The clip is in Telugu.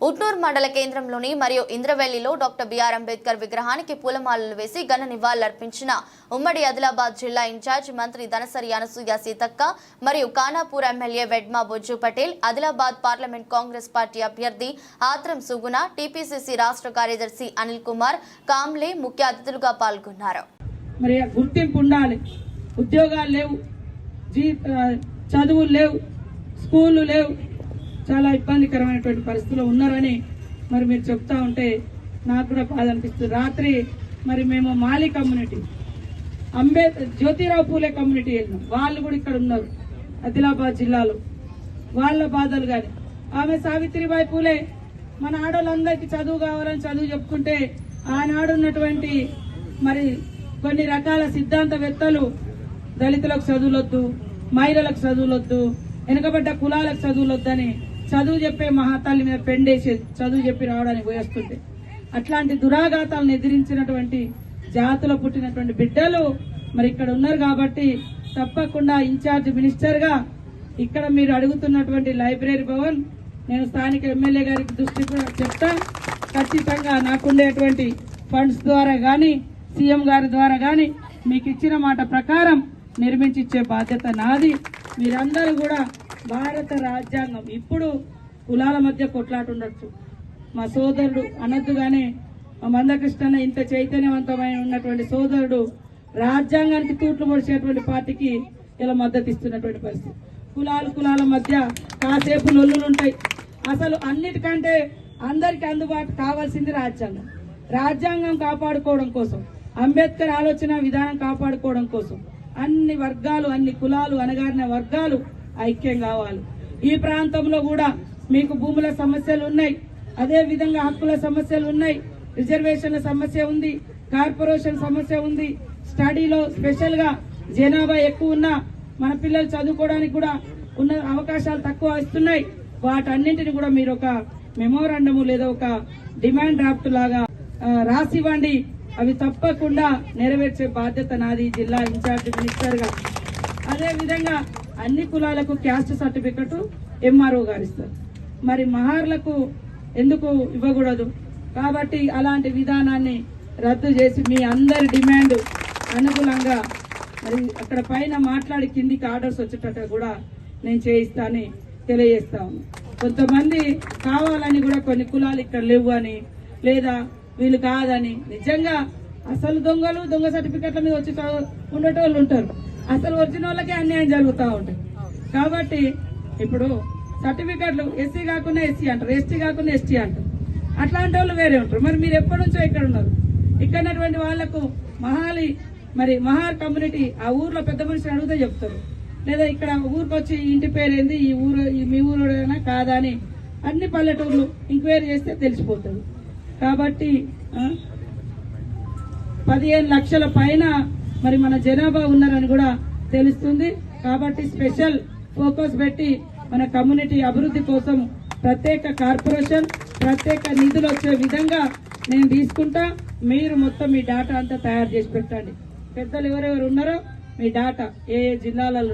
ఉట్నూర్ మండల కేంద్రంలోని మరియు ఇంద్రవెల్లిలో డాక్టర్ బిఆర్ అంబేద్కర్ విగ్రహానికి పూలమాలలు వేసి ఘన నివాళులర్పించిన ఉమ్మడి ఆదిలాబాద్ జిల్లా ఇన్ఛార్జ్ మంత్రి ధనసరి అనసూయ సీతక్క మరియు Khanapur MLA Vedma Bojju Patel Adilabad parliament Congress party అభ్యర్థి ఆత్రం సుగుణ టీపీసీసీ రాష్ట్ర కార్యదర్శి అనిల్ కుమార్ కామ్లే ముఖ్య అతిథులుగా పాల్గొన్నారు. మరి గుర్తింపు ఉండాలి. ఉద్యోగాలు లేవు జీ చదువులు లేవు స్కూళ్ళు లేవు చాలా ఇబ్బందికరమైనటువంటి పరిస్థితుల్లో ఉన్నారని మరి మీరు చెప్తా ఉంటే నాకు కూడా బాధ అనిపిస్తుంది. రాత్రి మరి మేము మాలి కమ్యూనిటీ అంబేద్కర్ జ్యోతిరావు పూలే కమ్యూనిటీ వెళ్ళినాం. వాళ్ళు కూడా ఇక్కడ ఉన్నారు ఆదిలాబాద్ జిల్లాలో. వాళ్ళ బాధలు కానీ ఆమె సావిత్రిబాయి పూలే మన ఆడవాళ్ళందరికీ చదువు కావాలని చదువు చెప్పుకుంటే ఆనాడు ఉన్నటువంటి మరి కొన్ని రకాల సిద్ధాంతవేత్తలు దళితులకు చదువులొద్దు మహిళలకు చదువులొద్దు వెనుకబడ్డ కులాలకు చదువులొద్దని చదువు చెప్పే మహాతల్లి మీద పెండేసేది చదువు చెప్పి రావడానికి పోయేస్తుంటే అట్లాంటి దురాఘాతాలను ఎదిరించినటువంటి జాతుల పుట్టినటువంటి బిడ్డలు మరి ఇక్కడ ఉన్నారు కాబట్టి తప్పకుండా ఇన్ఛార్జ్ మినిస్టర్గా ఇక్కడ మీరు అడుగుతున్నటువంటి లైబ్రరీ భవన్ నేను స్థానిక ఎమ్మెల్యే గారికి దృష్టి కూడా చెప్తా. ఖచ్చితంగా నాకుండేటువంటి ఫండ్స్ ద్వారా కానీ సీఎం గారి ద్వారా కానీ మీకు ఇచ్చిన మాట ప్రకారం నిర్మించిచ్చే బాధ్యత నాది. మీరందరూ కూడా భారత రాజ్యాంగం ఇప్పుడు కులాల మధ్య కొట్లాట ఉండొచ్చు. మా సోదరుడు అనద్దుగానే మా మందకృష్ణ ఇంత చైతన్యవంతమైన ఉన్నటువంటి సోదరుడు రాజ్యాంగానికి తూట్లు పొడిచేటువంటి పార్టీకి ఇలా మద్దతు ఇస్తున్నటువంటి పరిస్థితి. కులాలు కులాల మధ్య కాసేపు నొల్లులుంటాయి అసలు అన్నిటికంటే అందరికి అందుబాటు కావాల్సింది రాజ్యాంగం. రాజ్యాంగం కాపాడుకోవడం కోసం అంబేద్కర్ ఆలోచన విధానం కాపాడుకోవడం కోసం అన్ని వర్గాలు అన్ని కులాలు అనగారిన వర్గాలు ఐక్యం కావాలి. ఈ ప్రాంతంలో కూడా మీకు భూముల సమస్యలు ఉన్నాయి. అదే విధంగా హక్కుల సమస్యలు ఉన్నాయి. రిజర్వేషన్ల సమస్య ఉంది. కార్పొరేషన్ సమస్య ఉంది. స్టడీలో స్పెషల్గా జనాభా ఎక్కువ ఉన్నా మన పిల్లలు చదువుకోవడానికి కూడా ఉన్న అవకాశాలు తక్కువ ఇస్తున్నాయి. వాటన్నింటిని కూడా మీరు ఒక మెమోరాండము లేదా ఒక డిమాండ్ డ్రాఫ్ట్ లాగా రాసివ్వండి. అవి తప్పకుండా నెరవేర్చే బాధ్యత నాది జిల్లా ఇన్ఛార్జ్ మినిస్టర్గా అదే విధంగా అన్ని కులాలకు క్యాస్ట్ సర్టిఫికెట్ ఎంఆర్ఓ గారు ఇస్తారు. మరి మహార్లకు ఎందుకు ఇవ్వకూడదు? కాబట్టి అలాంటి విధానాన్ని రద్దు చేసి మీ అందరి డిమాండ్ అనుకూలంగా మరి అక్కడ పైన మాట్లాడి కిందికి ఆర్డర్స్ వచ్చేటట్టు కూడా నేను చేయిస్తానని తెలియజేస్తాను కొంతమంది కావాలని కూడా కొన్ని కులాలు ఇక్కడ లేవు అని లేదా వీళ్ళు కాదని నిజంగా అసలు దొంగలు దొంగ సర్టిఫికెట్ల మీద వచ్చి ఉండేటోళ్ళు ఉంటారు. అసలు వచ్చిన వాళ్ళకే అన్యాయం జరుగుతూ ఉంటుంది. కాబట్టి ఇప్పుడు సర్టిఫికెట్లు ఎస్సీ కాకుండా ఎస్సీ అంటారు ఎస్టీ కాకుండా ఎస్టీ అంటారు. అట్లాంటి వాళ్ళు వేరే ఉంటారు. మరి మీరు ఎప్పటి నుంచో ఇక్కడ ఉన్నారు? ఇక్కడ వాళ్ళకు మహాలి మరి మహార్ కమ్యూనిటీ ఆ ఊర్లో పెద్ద మనుషులు అడిగితే చెప్తారు. లేదా ఇక్కడ ఊరికి వచ్చి ఇంటి పేరు ఏంది ఈ ఊరు ఈ మీ ఊరు కాదా అని అన్ని పల్లెటూర్లు ఎంక్వైరీ చేస్తే తెలిసిపోతుంది. కాబట్టి పదిహేను లక్షల పైన మరి మన జనాభా ఉన్నారని కూడా తెలుస్తుంది. కాబట్టి స్పెషల్ ఫోకస్ పెట్టి మన కమ్యూనిటీ అభివృద్ధి కోసం ప్రత్యేక కార్పొరేషన్ ప్రత్యేక నిధులు వచ్చే విధంగా నేను తీసుకుంటా. మీరు మొత్తం మీ డాటా అంతా తయారు చేసి పెట్టండి. పెద్దలు ఎవరెవరు ఉన్నారో మీ డాటా ఏ ఏ జిల్లాలలో